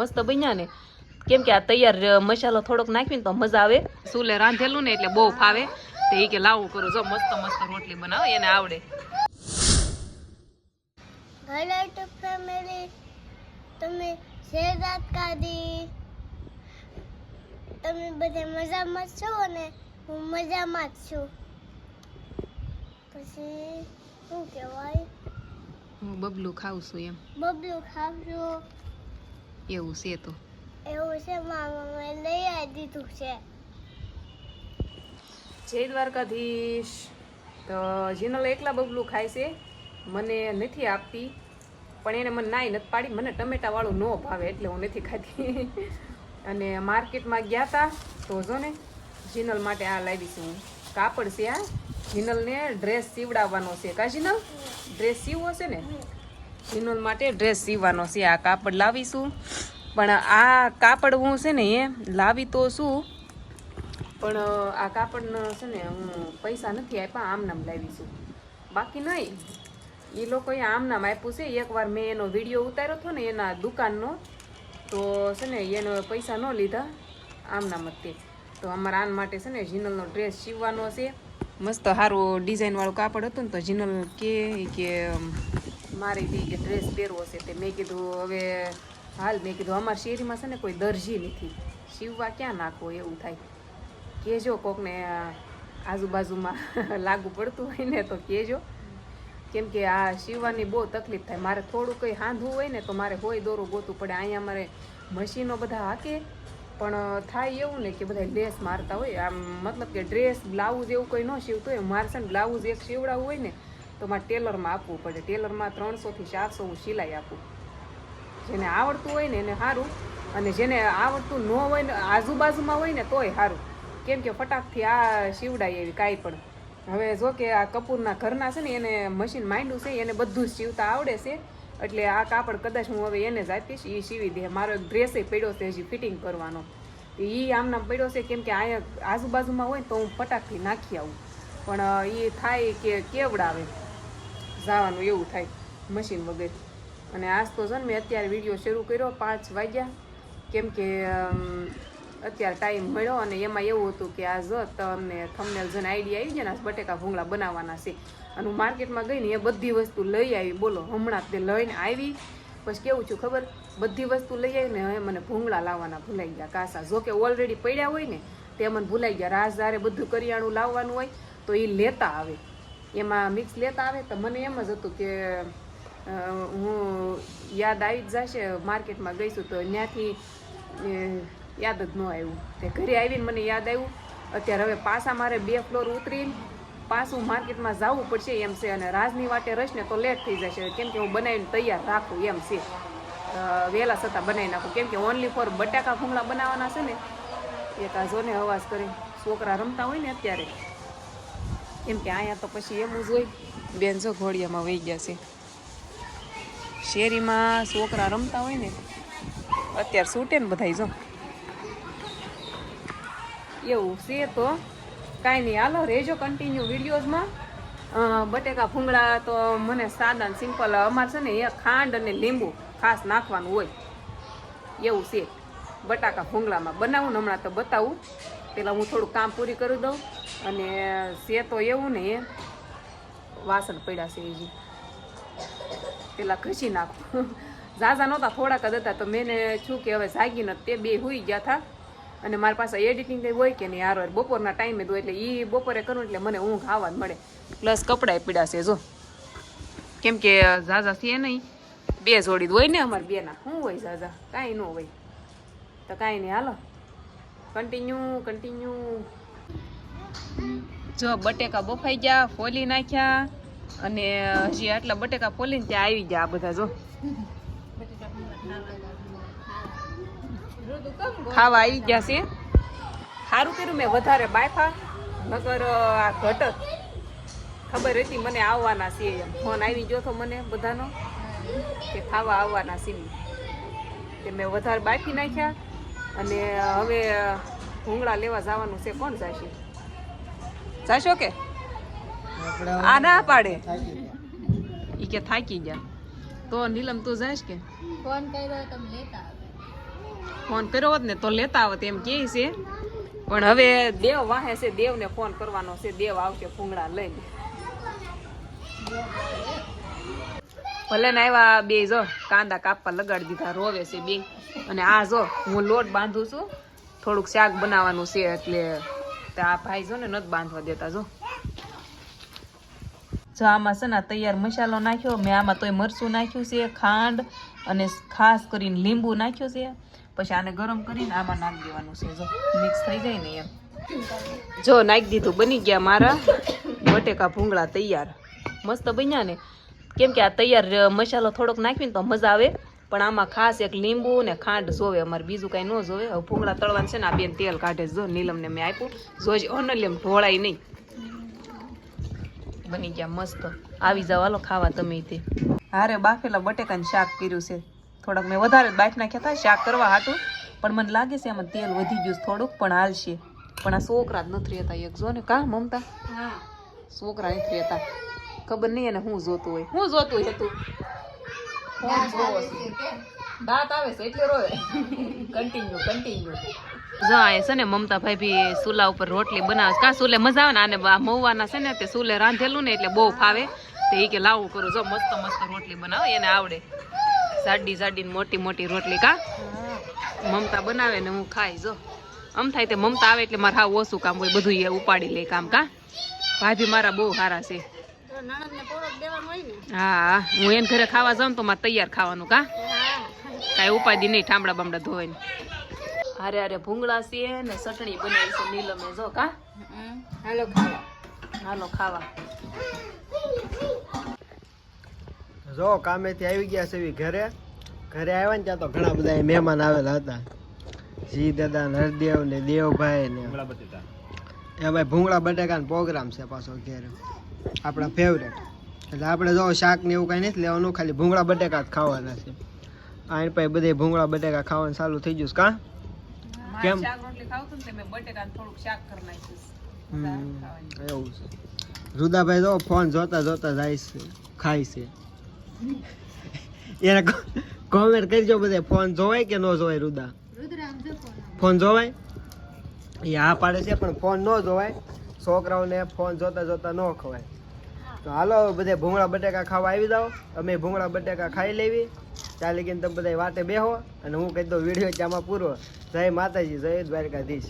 મસ્ત બન્યા ને. કેમ કે આ તૈયાર મસાલો થોડોક નાખીને તો મજા આવે. સુલે રાંધેલું ને એટલે બહુ ફાવે. તો એ કે લાવું કરું. જો મસ્ત મસ્ત રોટલી બનાવો એને આવડે. હેલો ટુ ફેમિલી તમે શેરદાત કાઢી તમે બધા મજામાં જ છો ને? હું મજામાં જ છું. પછી શું કહેવાય? હું બબલું ખાઉં છું એમ. બબલું ખાવજો. એવું છે તો. એવું છે મામા લઈ આવી દીધું છે. જય દ્વારકાધીશ. તો જીનલ એકલા બબલું ખાય છે. મને નથી આપતી પણ એને મને નાઈ નથી પાડી. મને ટમેટાવાળું ન ભાવે એટલે હું નથી ખાતી અને માર્કેટમાં ગયા હતા તો જો ને જીનલ માટે આ લાવી છું હું. કાપડ છે આ. જીનલને ડ્રેસ સીવડાવવાનો છે. કા જીનલ? ડ્રેસ સીવવો છે ને? જીનલ માટે ડ્રેસ સીવવાનો છે. આ કાપડ લાવીશું. પણ આ કાપડ હું છે ને એ લાવી તો શું? પણ આ કાપડનો છે ને હું પૈસા નથી આપ્યા આમ નામ લાવી બાકી નહીં. એ લોકોએ આમ નામ આપ્યું છે. એકવાર મેં એનો વીડિયો ઉતાર્યો હતો ને એના દુકાનનો, તો છે ને એનો પૈસા ન લીધા. આમ નામ જ તે. તો અમારા આન માટે છે ને જીનલનો ડ્રેસ સીવવાનો છે. મસ્ત સારું ડિઝાઇનવાળું કાપડ હતું ને તો જીનલ કે કે મારે ઈ કે ડ્રેસ પહેરવો છે તે મેં કીધું, હવે હાલ મેં કીધું, અમારા શેરીમાં છે ને કોઈ દરજી નથી. સીવવા ક્યાં નાખવો એવું થાય. કહેજો કોકને આજુબાજુમાં લાગુ પડતું હોય ને તો કહેજો. કેમ કે આ સીવવાની બહુ તકલીફ થાય. મારે થોડું કંઈ હાંધવું હોય ને તો મારે હોય દોરું ગોતું પડે. અહીંયા મારે મશીનો બધા હાકે. પણ થાય એવું ને કે બધા લેસ મારતા હોય. આમ મતલબ કે ડ્રેસ બ્લાઉઝ એવું કંઈ ન સીવતું હોય. મારે છે ને બ્લાઉઝ એક સીવડાવવું હોય ને તો મારે ટેલરમાં આપવું પડે. ટેલરમાં ત્રણસોથી ચારસો હું સિલાઈ આપું. જેને આવડતું હોય ને એને સારું અને જેને આવડતું ન હોય ને, આજુબાજુમાં હોય ને તોય સારું કેમ કે ફટાકથી આ સીવડાય એવી કાંઈ પણ. હવે જો કે આ કપૂરના ઘરના છે ને, એને મશીન માંડ્યું છે, એને બધું જ સીવતા આવડે છે. એટલે આ કાપડ કદાચ હું હવે એને જ આપીશ એ સીવી દે. મારો એક ડ્રેસ પડ્યો છે હજી ફિટિંગ કરવાનો. એ આમના પડ્યો છે, કેમ કે અહીંયા આજુબાજુમાં હોય તો હું ફટાકથી નાખી આવું. પણ એ થાય કે કેવડાવે? જવાનું એવું થાય મશીન વગર. અને આજ તો છે ને મેં અત્યારે વીડિયો શરૂ કર્યો પાંચ વાગ્યા. કેમ કે અત્યારે ટાઈમ મળ્યો અને એમાં એવું હતું કે આ જ તમને થમનેલ જન આઈડિયા આવી જાય ને બટેકા ભૂંગળા બનાવવાના છે. અને હું માર્કેટમાં ગઈ ને એ બધી વસ્તુ લઈ આવી. બોલો, હમણાં તે લઈને આવી. પછી કેવું છું ખબર? બધી વસ્તુ લઈ આવી ને હવે મને ભૂંગળા લાવવાના ભૂલાઈ ગયા. કાસા જો કે ઓલરેડી પડ્યા હોય ને, તે મને ભૂલાઈ ગયા. રાસ જ્યારે બધું કરિયાણું લાવવાનું હોય તો એ લેતા આવે. એમાં મિક્સ લેતા આવે તો મને એમ જ હતું કે હું યાદ આવી જ જશે, માર્કેટમાં ગઈશું તો ત્યાંથી યાદ જ ન આવ્યું. તે ઘરે આવીને મને યાદ આવ્યું. અત્યારે હવે પાછા મારે બે ફ્લોર ઉતરીને પાછું માર્કેટમાં જવું પડશે એમ છે અને રાજની વાટે રહીશ તો લેટ થઈ જશે. કેમ કે હું બનાવીને તૈયાર રાખું એમ છે. વહેલા છતાં બનાવી નાખું. કેમ કે ઓનલી ફોર બટાકા ભૂંગળા બનાવવાના છે ને, એક આ જોને અવાજ કરે છોકરા રમતા હોય ને અત્યારે. કેમ કે અહીંયા તો પછી એવું જ હોય. બેન જો ઘોડિયામાં વહી ગયા છે. શેરીમાં છોકરા રમતા હોય ને, અત્યારે છૂટે ને બધાય જો. એવું છે તો કાંઈ નહીં. હાલો રહેજો કન્ટિન્યુ વિડીયોઝમાં. બટેકા ફૂંગળા તો મને સાદા ને સિમ્પલ અમારે છે ને એ ખાંડ અને લીંબુ ખાસ નાખવાનું હોય. એવું છે. બટાકા ફૂંગળામાં બનાવું ને હમણાં તો બતાવું. પેલા હું થોડું કામ પૂરી કરી દઉં. અને છે તો એવું ને, વાસણ પડ્યા છે હજી. પેલા ઘસી નાખું. ઝાઝા નહોતા, થોડાક જ હતા, તો મેં છું કે હવે જાગીને તે બે હોઈ ગયા હતા અને મારી પાસે એડિટિંગ કંઈ હોય કે નહીં, હારો બપોરના ટાઈમે દો એટલે એ બપોરે કરું એટલે મને ઊંઘ આવવા મળે. પ્લસ કપડાય પીડાશે જો. કેમ કે ઝાઝા છે નહીં. બે જોડી હોય ને અમારે બેના. શું હોય ઝાઝા? કાંઈ ન હોય. તો કાંઈ નહીં, હાલો. કન્ટિન્યુ કન્ટિન્યુ જો બટેકા બફાઈ ગયા, ફોલી નાખ્યા અને હજી આટલા બટેકા ફોલીને ત્યાં આવી ગયા આ બધા જો. ખાવા આવી ગયા છે. સારું કર્યું મેં વધારે બાફા નગર આ ઘટક. ખબર હતી મને આવવાના છે ફોન આવી ગયો તો મને બધાનો કે ખાવા આવવાના છે તે મેં વધારે બાફી નાખ્યા અને હવે ભૂંગળા લેવા જવાનું છે. કોણ જશે? જાશો કે? આ ના પાડે. ઈ કે થાકી ગયા. તો નીલમ તું જાશ કે? ફોન કર્યો લેતા ફોન કર્યો હોત ને તો લેતા આવત એમ કે છે. પણ હવે દેવ વાહે છે દેવને ફોન કરવાનો છે. દેવ આવશે ફૂંગડા લઈને. ભલે ને આવ્યા બે જો કાંદા કાપવા લગાડી દીધા રોવે છે બે. અને આ જો હું લોટ બાંધું છું. થોડુંક શાક બનાવવાનું છે એટલે આ ભાઈ જો ને નથી બાંધવા દેતા, જો. જો આમાં છે ને તૈયાર મસાલો નાખ્યો, મેં આમાં તોય મરચું નાખ્યું છે, ખાંડ અને ખાસ કરીને લીંબુ નાખ્યું છે. પછી આને ગરમ કરીને આમાં નાખી દેવાનું છે, જો. મિક્સ થઈ જાય ને એમ. જો નાખી દીધું, બની ગયા મારા બટેકા ભૂંગળા તૈયાર. મસ્ત બન્યા ને. કેમ કે આ તૈયાર મસાલો થોડોક નાખીને તો મજા આવે. પણ આમાં ખાસ એક લીંબુ ને ખાંડ જોવે. અમારે બીજું કાંઈ ન જોવે. હવે ભૂંગળા તળવાનું છે ને આ બેન તેલ કાઢે જો નીલમને મેં આપ્યું. જોજ અનલ્યમ ઢોળાય નહીં. બની ગયા મસ્ત. આવી જાવ હાલો ખાવા તમે તે. હારે બાફેલા બટેકાનું શાક કર્યું છે. થોડાક મેં વધારે બાફ નાખ્યા હતા શાક કરવા હાટું. પણ મને લાગે છે એમાં તેલ વધી ગયું થોડુંક પણ હાલશે. પણ આ છોકરા જ નથી રહેતા એક. જો ને કા મમતા? છોકરા નથી રહેતા. ખબર નહીં એને હું જોતું હોય. હું જોતું હોય તું. ફોન જોવો છે. દાંત આવે છે એટલે રોવે. કન્ટિન્યુ કન્ટિન્યુ જો છે ને મમતા ભાઈ સુલા ઉપર રોટલી બનાવે. કા સુલે મજા આવે ને? આને છે ને તે સુલે રાંધેલું ને એટલે બહુ ફાવે. તે એ કે લાવું કરું. જો મસ્ત મસ્ત રોટલી બનાવે એને આવડે. જાડી જાડી મોટી મોટી રોટલી કા? મમતા બનાવે ને હું ખાઈ જો. આમ થાય તે મમતા આવે એટલે મારે હા ઓછું કામ હોય બધું એ ઉપાડી લે કામ કા? ભાભી મારા બહુ સારા છે. હા હું એને ઘરે ખાવા જાઉં તો મારે તૈયાર ખાવાનું કા? કાંઈ ઉપાધિ નહીં ઠામડા બામડા ધોઈને. હારે હારે ભૂંગળા છે ને ચટણી બનાવી છે નીલમે જો કા? હાલો ખાવા. હાલો ખાવા. જો કામેથી આવી ગયા છે એવી ઘરે. ઘરે આવ્યા ને ત્યાં તો ઘણા બધા મહેમાન આવેલા હતા. જી દાદા ને હરદેવ ને દેવભાઈ ને. એ ભાઈ ભૂંગળા બટાકાનો પ્રોગ્રામ છે પાછો ઘેર. આપણા ફેવરેટ એટલે આપણે જો શાક ને એવું કાંઈ નથી લેવાનું ખાલી ભૂંગળા બટેકા જ ખાવાના છે. આને પછી બધે ભૂંગળા બટેકા ખાવાનું ચાલુ થઈ ગયું કા? કેમ? એવું છે. રુદાભાઈ જો ફોન જોતા જોતા જાય છે ખાય છે. એને કોમેન્ટ કરજો બધે ફોન જોવાય કે ન જોવાય રુદા? ફોન જોવાય? એ હા પાડે છે પણ ફોન ન જોવાય. છોકરાઓને ફોન જોતા જોતા ન ખવાય. તો હાલો, બધે ભૂંગળા બટેકા ખાવા આવી જાઓ. અમે ભૂંગળા બટેકા ખાઈ લેવી. ત્યાં લગીને તમે બધા વાટે બેહો. અને હું કહી દઉં વીડિયો ચામાં પૂરો. જય માતાજી, જય દ્વારકાધીશ.